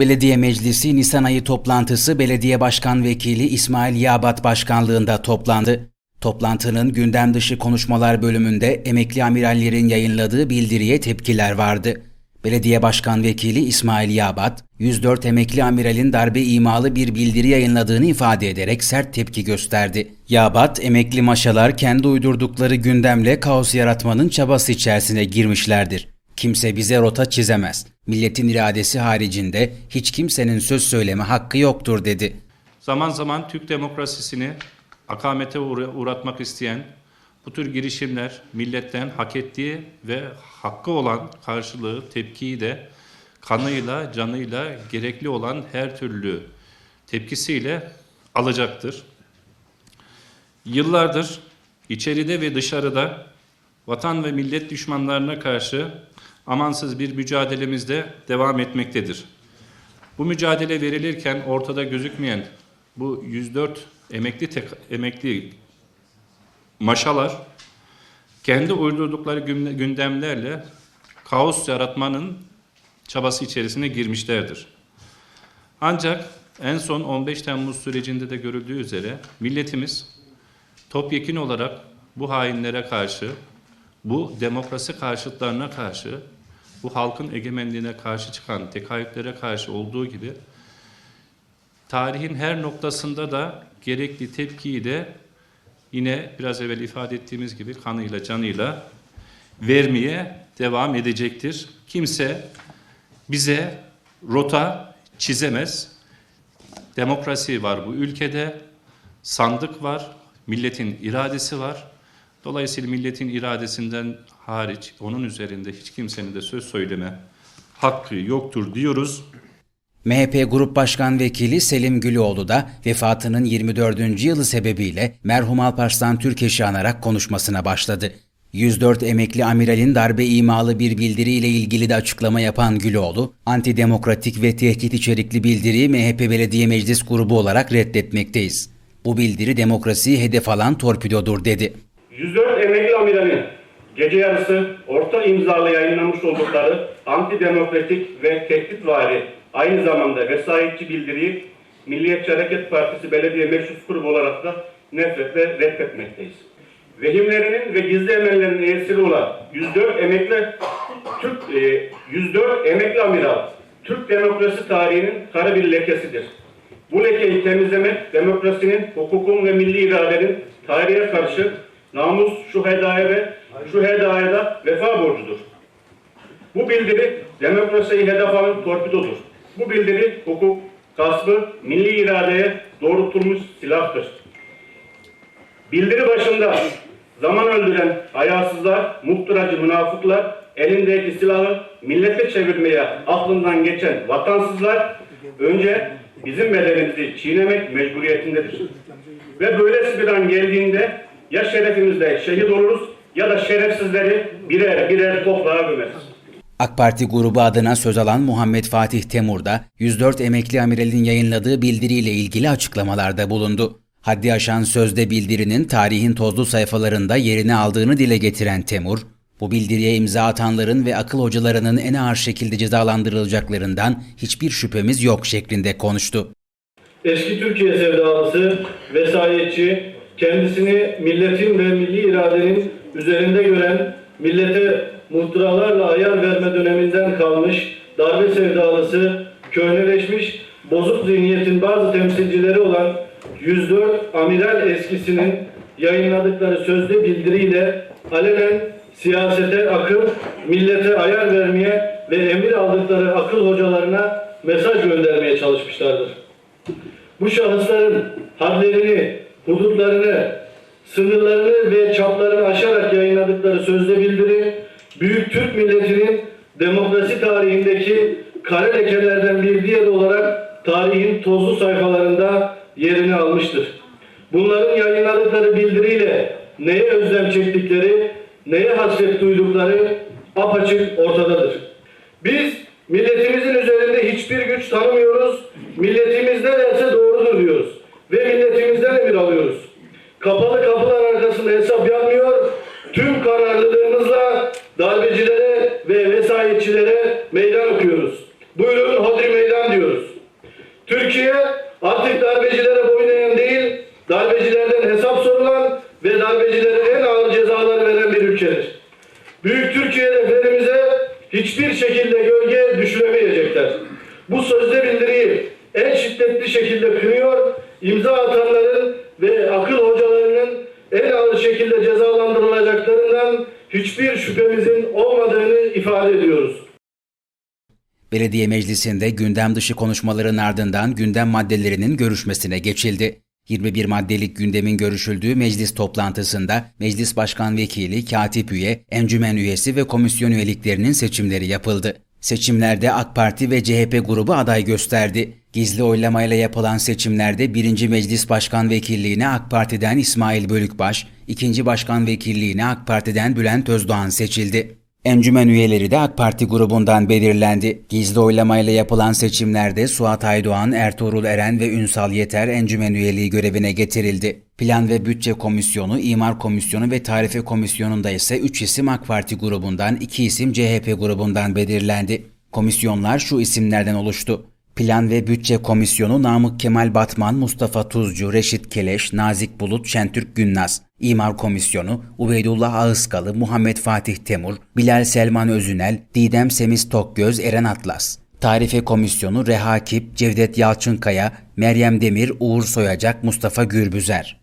Belediye Meclisi Nisan ayı toplantısı Belediye Başkan Vekili İsmail Yabat başkanlığında toplandı. Toplantının gündem dışı konuşmalar bölümünde emekli amirallerin yayınladığı bildiriye tepkiler vardı. Belediye Başkan Vekili İsmail Yabat, 104 emekli amiralin darbe imalı bir bildiri yayınladığını ifade ederek sert tepki gösterdi. Yabat, emekli maşalar kendi uydurdukları gündemle kaos yaratmanın çabası içerisine girmişlerdir. Kimse bize rota çizemez. Milletin iradesi haricinde hiç kimsenin söz söyleme hakkı yoktur dedi. Zaman zaman Türk demokrasisini akamete uğra- uğratmak isteyen bu tür girişimler milletten hak ettiği ve hakkı olan karşılığı, tepkiyi de kanıyla, canıyla gerekli olan her türlü tepkisiyle alacaktır. Yıllardır içeride ve dışarıda vatan ve millet düşmanlarına karşı amansız bir mücadelemizde devam etmektedir. Bu mücadele verilirken ortada gözükmeyen bu 104 emekli tek, emekli maşalar kendi uydurdukları günde- gündemlerle kaos yaratmanın çabası içerisine girmişlerdir. Ancak en son 15 Temmuz sürecinde de görüldüğü üzere milletimiz topyekin olarak bu hainlere karşı, bu demokrasi karşıtlarına karşı, bu halkın egemenliğine karşı çıkan tekayütlere karşı olduğu gibi tarihin her noktasında da gerekli tepkiyi de yine biraz evvel ifade ettiğimiz gibi kanıyla canıyla vermeye devam edecektir. Kimse bize rota çizemez. Demokrasi var bu ülkede, sandık var, milletin iradesi var. Dolayısıyla milletin iradesinden hariç onun üzerinde hiç kimsenin de söz söyleme hakkı yoktur diyoruz. MHP Grup Başkan Vekili Selim Güloğlu da vefatının 24. yılı sebebiyle merhum Alparslan Türkeş'i anarak konuşmasına başladı. 104 emekli amiralin darbe imalı bir bildiriyle ilgili de açıklama yapan Güloğlu, antidemokratik ve tehdit içerikli bildiriyi MHP Belediye Meclis Grubu olarak reddetmekteyiz. Bu bildiri demokrasiyi hedef alan torpidodur dedi. 104 emekli amiralin gece yarısı orta imzalı yayınlamış oldukları antidemokratik ve tehditvari aynı zamanda vesayetçi bildiriyi Milliyetçi Hareket Partisi Belediye Meclis Grubu olarak da nefretle reddetmekteyiz. Vehimlerinin ve gizli emellerinin esiri olan 104 emekli Türk e, 104 emekli amiral Türk demokrasi tarihinin kara bir lekesidir. Bu lekeyi temizlemek demokrasinin, hukukun ve milli iradenin tarihe karşı namus, şu hedaya ve şu hedaya da vefa borcudur. Bu bildiri demokrasiyi hedef alan torpidodur. Bu bildiri hukuk, gaspı, milli iradeye doğrultulmuş silahtır. Bildiri başında zaman öldüren hayasızlar, muhtıracı münafıklar, elindeki silahı millete çevirmeye aklından geçen vatansızlar önce bizim bedenimizi çiğnemek mecburiyetindedir. Ve böylesi bir an geldiğinde ya şerefimizle şehit oluruz ya da şerefsizleri birer birer toprağa gömeriz. AK Parti grubu adına söz alan Muhammed Fatih Temur da 104 emekli amiralin yayınladığı bildiriyle ilgili açıklamalarda bulundu. Haddi aşan sözde bildirinin tarihin tozlu sayfalarında yerini aldığını dile getiren Temur, bu bildiriye imza atanların ve akıl hocalarının en ağır şekilde cezalandırılacaklarından hiçbir şüphemiz yok şeklinde konuştu. Eski Türkiye sevdalısı, vesayetçi, kendisini milletin ve milli iradenin üzerinde gören, millete muhtıralarla ayar verme döneminden kalmış, darbe sevdalısı, köhneleşmiş, bozuk zihniyetin bazı temsilcileri olan 104 amiral eskisinin yayınladıkları sözde bildiriyle alenen siyasete akıl, millete ayar vermeye ve emir aldıkları akıl hocalarına mesaj göndermeye çalışmışlardır. Bu şahısların hadlerini, hudutlarını, sınırlarını ve çaplarını aşarak yayınladıkları sözde bildiri, Büyük Türk milletinin demokrasi tarihindeki kare lekelerden bir diğer olarak tarihin tozlu sayfalarında yerini almıştır. Bunların yayınladıkları bildiriyle neye özlem çektikleri, neye hasret duydukları apaçık ortadadır. Biz milletimizin üzerinde hiçbir güç tanımıyoruz. Milletimiz ne derse doğrudur diyoruz. Türkiye artık darbecilere boyun eğen değil, darbecilerden hesap sorulan ve darbecilere en ağır cezaları veren bir ülkedir. Büyük Türkiye hedeflerimize hiçbir şekilde gölge düşüremeyecekler. Bu sözde bildiriyi en şiddetli şekilde kınıyor, imza atanların ve akıl hocalarının en ağır şekilde cezalandırılacaklarından hiçbir şüphemizin olmadığını ifade ediyoruz. Belediye meclisinde gündem dışı konuşmaların ardından gündem maddelerinin görüşmesine geçildi. 21 maddelik gündemin görüşüldüğü meclis toplantısında meclis başkan vekili, katip üye, encümen üyesi ve komisyon üyeliklerinin seçimleri yapıldı. Seçimlerde AK Parti ve CHP grubu aday gösterdi. Gizli oylamayla yapılan seçimlerde 1. Meclis Başkan Vekilliğine AK Parti'den İsmail Bölükbaş, 2. Başkan Vekilliğine AK Parti'den Bülent Özdoğan seçildi. Encümen üyeleri de AK Parti grubundan belirlendi. Gizli oylamayla yapılan seçimlerde Suat Aydoğan, Ertuğrul Eren ve Ünsal Yeter encümen üyeliği görevine getirildi. Plan ve Bütçe Komisyonu, İmar Komisyonu ve Tarife Komisyonu'nda ise 3 isim AK Parti grubundan, 2 isim CHP grubundan belirlendi. Komisyonlar şu isimlerden oluştu. Plan ve Bütçe Komisyonu Namık Kemal Batman, Mustafa Tuzcu, Reşit Keleş, Nazik Bulut, Şentürk Günnaz. İmar Komisyonu Ubeydullah Ağızkalı, Muhammed Fatih Temur, Bilal Selman Özünel, Didem Semiz Tokgöz, Eren Atlas. Tarife Komisyonu Reha Kip, Cevdet Yalçınkaya, Meryem Demir, Uğur Soyacak, Mustafa Gürbüzer.